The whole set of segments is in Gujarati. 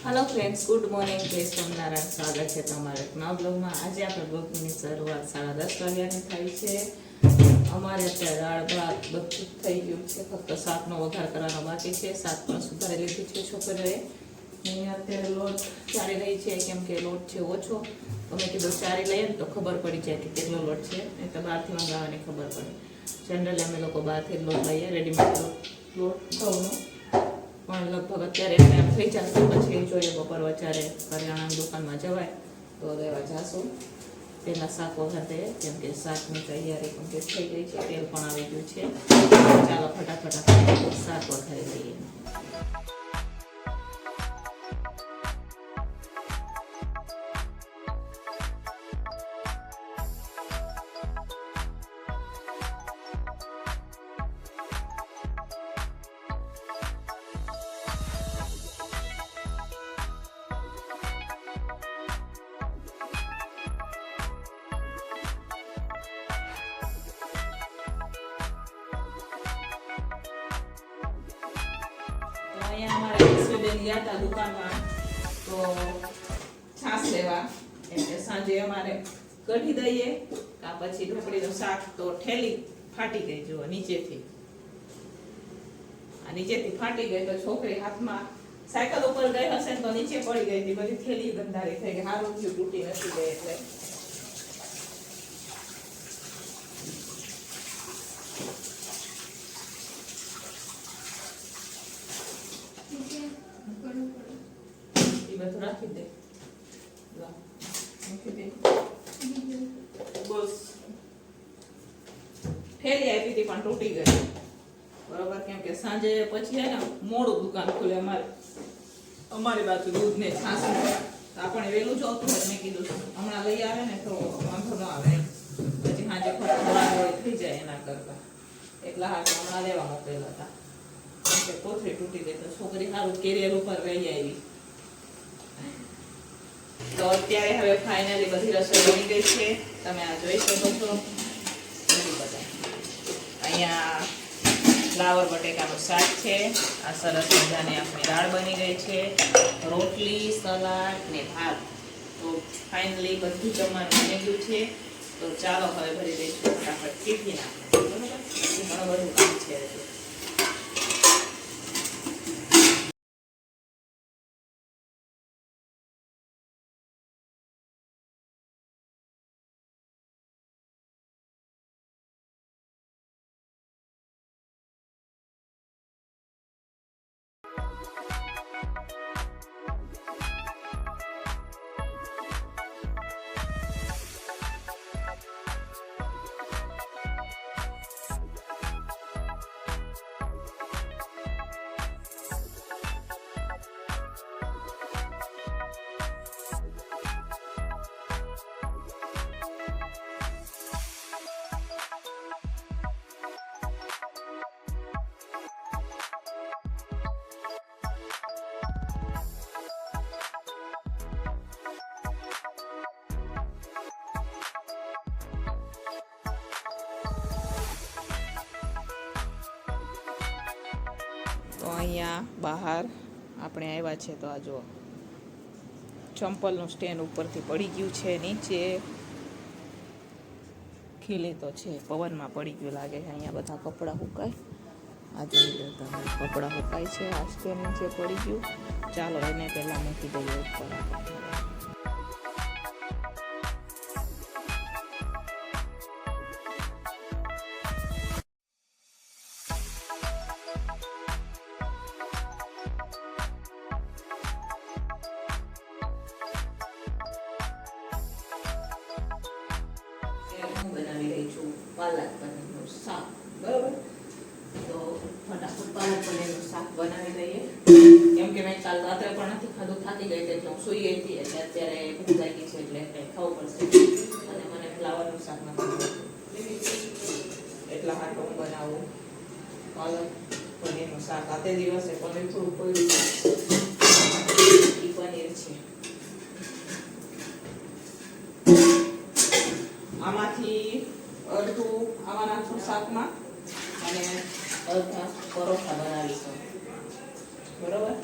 હેલો ફ્રેન્ડ્સ ગુડ મોર્નિંગ જય સોમનારાયણ. સ્વાગત છે તમારા નવા બ્લોગમાં. આજે આપણે બ્લોગની શરૂઆત સાડા દસ વાગ્યાની થાય છે. અમારે અત્યારે દાળ ભાત બધું થઈ ગયું છે. ફક્ત શાકનો વઘાર કરવાનો બાકી છે. શાક પણ સુધારી લીધું છે છોકરીઓએ. હું અત્યારે લોટ ચારી રહી છે. કેમ કે લોટ છે ઓછો. તમે કીધું ચારી લઈએ ને તો ખબર પડી જાય કે કેટલો લોટ છે. નહીં તો બહારથી મંગાવવાની ખબર પડે. જનરલી અમે લોકો બહારથી લોટ લઈએ. રેડીમેડ લોટ. લોટ ઘઉંનો. પણ લગભગ અત્યારે ટાઈમ થઈ જશે, પછી જોઈએ બપોર વચારે કરિયાણાની દુકાનમાં જવાય, તો લેવા જાશું. પહેલાં શાક દઈએ કેમ કે શાકની તૈયારી કમ્પ્લીટ થઈ ગઈ છે, તેલ પણ આવી ગયું છે. ચાલો ફટાફટ શાક વઘારી લઈએ. અહીંયા તો કઢી દઈએ, કા પછી ઢોકળીનું શાક તો ઠેલી ફાટી ગઈ, જુઓ, નીચેથી. આ નીચેથી ફાટી ગઈ તો છોકરી હાથમાં સાયકલ ઉપર ગઈ હશે તો નીચે પડી ગઈ હતી, બધી થેલી ગંધારી થઈ ગઈ, હારું થયું, તૂટી નથી ગઈ એટલે એ બધું રાખી દે લા, મૂકી દે બસ ફેરી આપી હતી પણ તૂટી ગઈ. બરોબર? કેમ કે સાંજે પછી હે ને મોડું દુકાન ખુલે અમારે. અમારી બાજુ દૂધ ને છાસ આપણે વહેલું જોતું હોય, મેં કીધું હમણાં લઈ આવે ને તો વાંધો ન આવે પછી સાંજે ખોટો થઈ જાય એના કરતા. એટલા હાથ હમણાં લેવા મોકલેલા હતા. કેમ કે કોથળી તૂટી ગઈ તો છોકરી સારું કેરિયર ઉપર રહી આવી. તો અત્યારે હવે ફાઇનલી બધી રસોઈ બની ગઈ છે. તમે આ જોઈ શકો છો. અહીંયા ફ્લાવર બટેકાનું શાક છે. આ સરસ મજાની આપણી દાળ બની ગઈ છે. રોટલી, સલાડ ને ભાત. તો ફાઇનલી બધું જમવાનું બની ગયું છે. તો ચાલો હવે ભરી દઈશું ફટાફટ બરાબર બરોબર? ઘણું બધું કામ છે અહીંયા બહાર આપણે આવ્યા છે તો આ જુઓ ચંપલનું સ્ટેન્ડ ઉપરથી પડી ગયું છે, નીચે ખીલે તો છે, પવનમાં પડી ગયું લાગે છે, અહીંયા બધા કપડાં હુકાય. આ જોઈ કપડાં હુકાય છે, આ સ્ટેન્ડ નીચે પડી ગયું. ચાલો એને પહેલાં મૂકી દઈએ ઉપર. પાલક પનીરનું શાક બરાબર? તો ફટાફટ પાલક પનીરનું શાક બનાવી દઈએ કેમ કે મેં કાલ રાત્રે પણ નથી ખાધું, થાકી ગઈ એટલે હું સુઈ ગઈ હતી એટલે અત્યારે ભૂખ લાગી છે એટલે કંઈ ખાવું પડશે અને મને ફ્લાવરનું શાક નથી એટલા માટે હું બનાવું પાલક પનીરનું શાક. આતે દિવસે પનીર થોડું પડ્યું પનીર છે. આમાંથી અડધું આમાં નાખશું શાકમાં. અને અડધા પરોઠા બનાવીશું. બરોબર?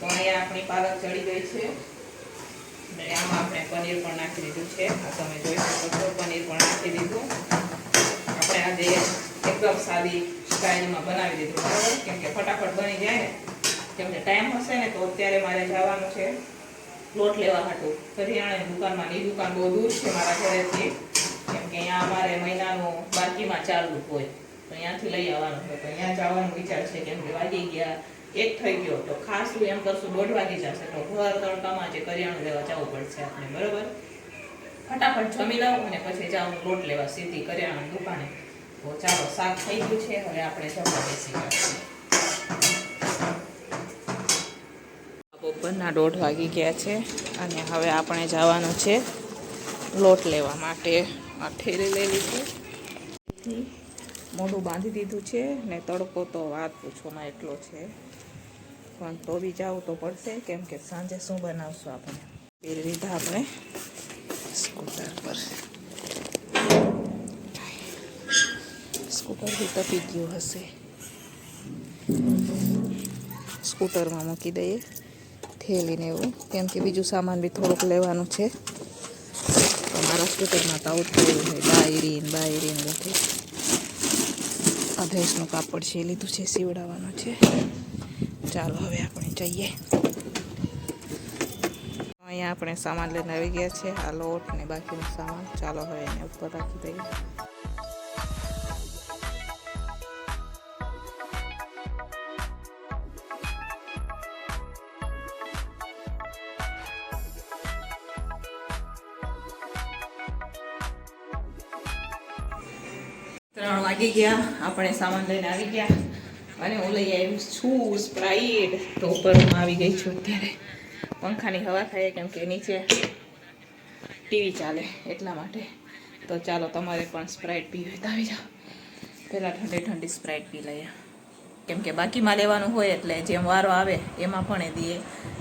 તો અહીંયા આપણી પાલક ચડી ગઈ છે. અને આમાં આપણે પનીર પણ નાખી દીધું છે. આ તમે જોઈ શકો છો, પનીર પણ નાખી દીધું. આપણે આજે એકદમ સાદી સ્ટાઇલમાં બનાવી દીધું, બરાબર? કેમ કે ફટાફટ બની જાય ને. કેમ કે ટાઈમ હશે ને તો અત્યારે મારે જવાનું છે. લોટ લેવા હતું કરિયાણાની દુકાનમાં ની દુકાન બહુ દૂર છે મારા ઘરેથી. કે અહીંયા અમારે મહિનાનું બાકીમાં ચાલુ હોય. તો અહીંયાથી લઈ આવવાનું. હોય તો અહીંયા જવાનું વિચાર છે કેમ કે વાગી ગયા, એક થઈ ગયો. તો ખાસું એમ કરશું દોઢ વાગી જશે. તો ઘર તડકામાં જે કરિયાણું લેવા જવું પડશે આપણે બરોબર? ફટાફટ જમી લઉં અને પછી જાઉં લોટ લેવા સીધી કરિયાણાની દુકાને. તો ચાલો, શાક થઈ ગયું છે. હવે આપણે જમવા બેસી બપોરના દોઢ વાગી ગયા છે અને હવે આપણે જવાનું છે લોટ લેવા માટે આ ઠેરી લઈ લીધી. મોઢું બાંધી દીધું છે ને તડકો તો વાત પૂછવામાં એટલો છે. પણ તો બી જવું તો પડશે, કેમ કે સાંજે શું બનાવશું આપણે? પહેરી લીધા આપણે સ્કૂટર પર. સ્કૂટર બી તપી ગયું હશે. સ્કૂટરમાં મૂકી દઈએ થેલીને એવું, કેમ કે બીજું સામાન બી થોડુંક લેવાનું છે. સ્કૂટરમાં તો આવું જ બાયરીન બાયરીન બધું આ ભેંસનું કાપડ છે લીધું છે સીવડાવવાનું છે ચાલો હવે આપણે જઈએ અહીંયા આપણે સામાન લઈને આવી ગયા છે આ લોટ ને બાકીનું સામાન ચાલો હવે એને ઉપર રાખી દઈએ ત્રણ વાગી ગયા. આપણે સામાન લઈને આવી ગયા. અને હું લઈ આવી છું સ્પ્રાઇટ તો ઉપર હું આવી ગઈ છું અત્યારે. પંખાની હવા થાય કેમ કે નીચે ટીવી ચાલે એટલા માટે. તો ચાલો તમારે પણ સ્પ્રાઇટ પીવી હોય તો આવી જાઓ. પહેલાં ઠંડી ઠંડી સ્પ્રાઇટ પી લઈએ. કેમ કે બાકીમાં લેવાનું હોય એટલે જેમ વારો આવે એમાં પણ એ દઈએ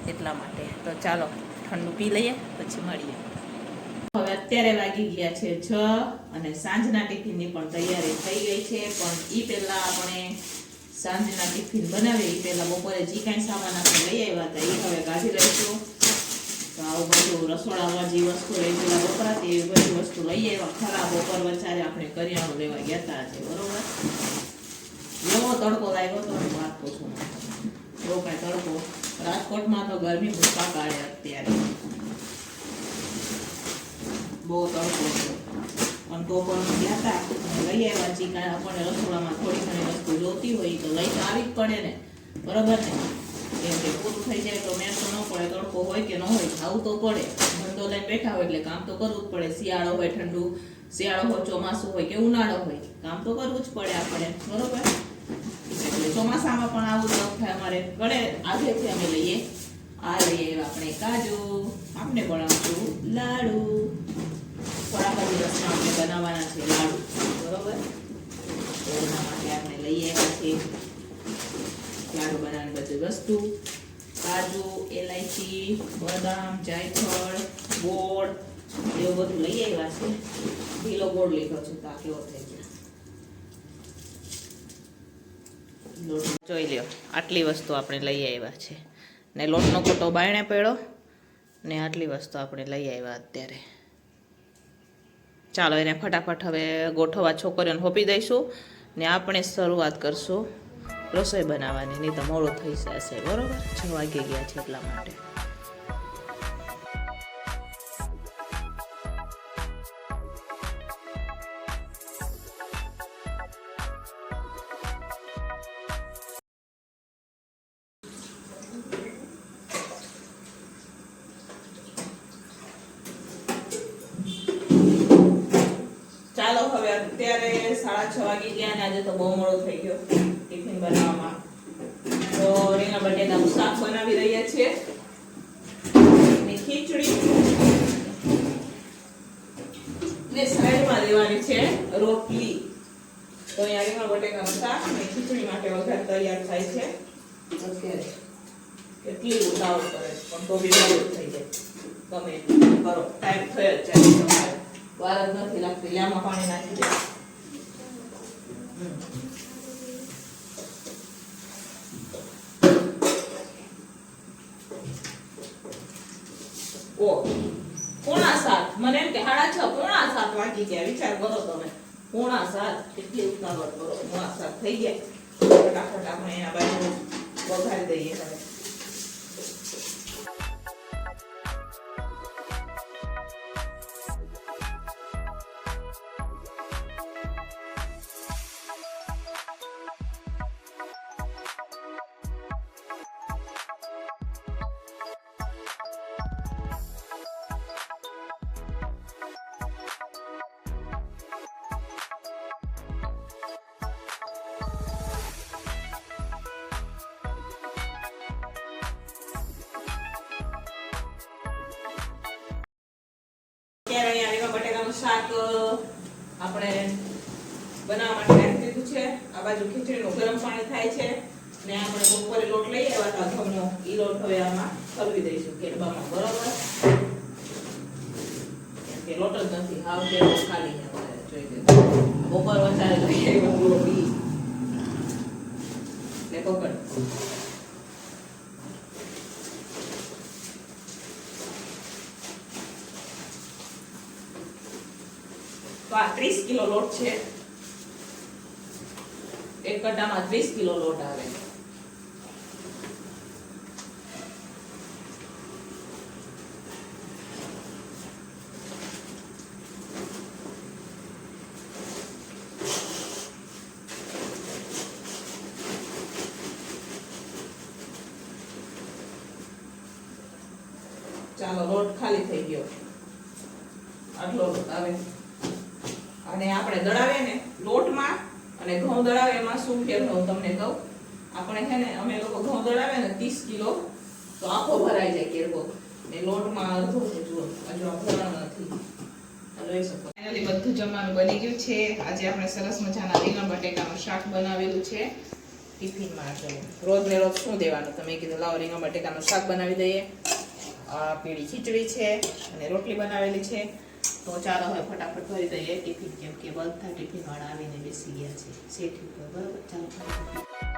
એટલા માટે. તો ચાલો ઠંડુ પી લઈએ, પછી મળીએ. હવે અત્યારે વાગી ગયા છે છ અને સાંજના ટિફિનની પણ તૈયારી થઈ ગઈ છે. પણ ઈ પહેલા આપણે સાંજના ટિફિન બનાવીએ. એ પહેલાં બપોરે જે કાંઈ સામાન આપણે લઈ આવ્યા હતા. એ હવે કાઢી લઈશું. તો આવું બધું રસોડામાં જે વસ્તુ રેગ્યુલર વપરાતી એવી બધી વસ્તુ લઈ આવ્યા. ખરાબ બપોર વચારે આપણે કરિયાણું લેવા ગયા હતા આજે, બરોબર? એવો તડકો લાગ્યો તો હું વાત પૂછું એવો કાંઈ તડકો. રાજકોટમાં તો ગરમી ભૂકા કાઢે અત્યારે. બહુ તડકો છે પણ તો પણ ગયા લઈ આવ્યા છીએ કાંઈ આપણને રસોડામાં થોડી ઘણી વસ્તુ જોતી હોય તો લઈ આવી જ પડે ને. બરોબર ને? કેમ કે પૂરું થઈ જાય તો મેં તો ન પડે, તડકો હોય કે ન હોય, ખાવું તો પડે. ધંધો લઈને બેઠા હોય એટલે કામ તો કરવું જ પડે. શિયાળો હોય, ઠંડુ. શિયાળો હોય, ચોમાસું હોય કે ઉનાળો હોય, કામ તો કરવું જ પડે આપણે બરોબર? એટલે ચોમાસામાં પણ આવું જ થાય અમારે ઘરે આજેથી અમે લઈએ. આ લઈએ આપણે કાજુ. આપણે બનાવશું લાડુ. થોડાક જ દિવસમાં આપણે બનાવવાના છે લાડુ. બરોબર? તો એના માટે આપણે લઈ આવ્યા છીએ લાડુ બનાવવાની બધી વસ્તુ. કાજુ, એલાયચી, બદામ, જાયફળ, ગોળ, એવું બધું લઈ આવ્યા છે. ઢીલો ગોળ લીધો છે તો આ કેવો થઈ ગયો? જોઈ લ્યો, આટલી વસ્તુ આપણે લઈ આવ્યા છે. ને લોટનો કોટો બાયણે પડ્યો, ને આટલી વસ્તુ આપણે લઈ આવ્યા અત્યારે. ચાલો એને ફટાફટ હવે ગોઠવવા છોકરીઓને હોપી દઈશું ને આપણે શરૂઆત કરશું રસોઈ બનાવવાની, નહીં તો મોડું થઈ જશે, બરાબર? છ વાગી ગયા છે એટલા માટે. ચાલો હવે અત્યારે સાડા છ વાગી ગયા અને આજે તો બહુ મોડો થઈ ગયો ટિફિન બનાવવામાં. તો રીંગણ બટેટાનું શાક બનાવી રહ્યા છીએ. અને ખીચડી. ને સાઈડમાં લેવાની છે રોટલી. તો અહીંયા રીંગણ બટેટાનું શાક અને ખીચડી માટે વઘાર તૈયાર થાય છે. અત્યારે કેટલી ઉતાવળ કરે પણ તો બી થઈ જાય. તમે કરો. ટાઈમ થયો જ જાય વાર જ નથી લાગતી લામાં પાણી નાખી દે હમ. ઓ પોણા સાત મને એમ કે સાડા છ પોણા સાત વાગી ગયા વિચાર કરો તમે પોણા સાત કેટલી ઉતાવળ કરો પોણા સાત થઈ ગયા ફટાફટ આપણે આ બાજુ વઘારી દઈએ હવે અત્યારે લોટ લઈ આમાં ઠલવી દઈશું કેરબામાં બરોબર? કે લોટ જ નથી, હાવ ખાલી જોઈ લો. બપોર વધારે લઈ આવ્યો પકડ. તો આ ત્રીસ કિલો લોટ છે. એક કટામાં ત્રીસ કિલો લોટ આવે. ચાલો, લોટ ખાલી થઈ ગયો. આટલો લોટ આવે. અને આપણે દળાવે ને લોટમાં અને ઘઉં દળાવે એમાં શું ફેર હું તમને કહું. આપણે છે ને, અમે લોકો ઘઉં દળાવે ને 30 કિલો, તો આખો ભરાઈ જાય કેરકો ને લોટમાં અડધો છે હજુ ભરાણો નથી. બધું જમવાનું બની ગયું છે. આજે આપણે સરસ મજાના રીંગણ બટેકાનું શાક બનાવેલું છે. ટિફિનમાં જો રોજ ને રોજ શું દેવાનું? તમે કીધું, લાવો રીંગણ બટેકાનું શાક બનાવી દઈએ. આ પીળી ખીચડી છે અને રોટલી બનાવેલી છે. તો ચાલો હવે ફટાફટ ભરી દઈએ ટિફિન, કેમ કે બધા ટિફિન વાળા આવીને બેસી ગયા છે શેઠ ઉપર બરાબર ચાલો.